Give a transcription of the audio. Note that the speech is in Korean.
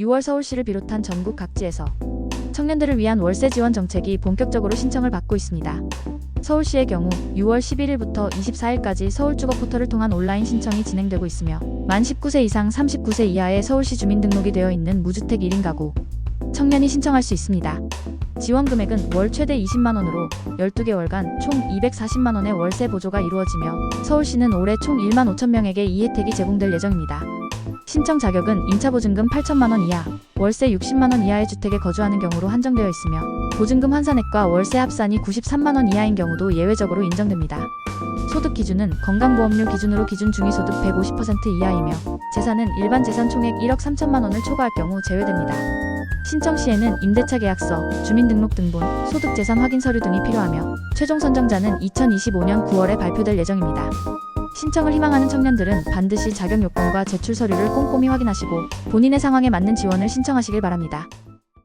6월 서울시를 비롯한 전국 각지에서 청년들을 위한 월세 지원 정책이 본격적으로 신청을 받고 있습니다. 서울시의 경우 6월 11일부터 24일까지 서울주거 포털을 통한 온라인 신청이 진행되고 있으며 만 19세 이상 39세 이하의 서울시 주민등록이 되어 있는 무주택 1인 가구 청년이 신청할 수 있습니다. 지원 금액은 월 최대 20만 원으로 12개월간 총 240만 원의 월세 보조가 이루어지며 서울시는 올해 총 1만 5천 명에게 이 혜택이 제공될 예정입니다. 신청 자격은 임차 보증금 8천만 원 이하, 월세 60만 원 이하의 주택에 거주하는 경우로 한정되어 있으며 보증금 환산액과 월세 합산이 93만 원 이하인 경우도 예외적으로 인정됩니다. 소득 기준은 건강보험료 기준으로 기준 중위소득 150% 이하이며 재산은 일반 재산 총액 1억 3천만 원을 초과할 경우 제외됩니다. 신청 시에는 임대차 계약서, 주민등록등본, 소득재산 확인 서류 등이 필요하며 최종 선정자는 2025년 9월에 발표될 예정입니다. 신청을 희망하는 청년들은 반드시 자격 요건과 제출 서류를 꼼꼼히 확인하시고 본인의 상황에 맞는 지원을 신청하시길 바랍니다.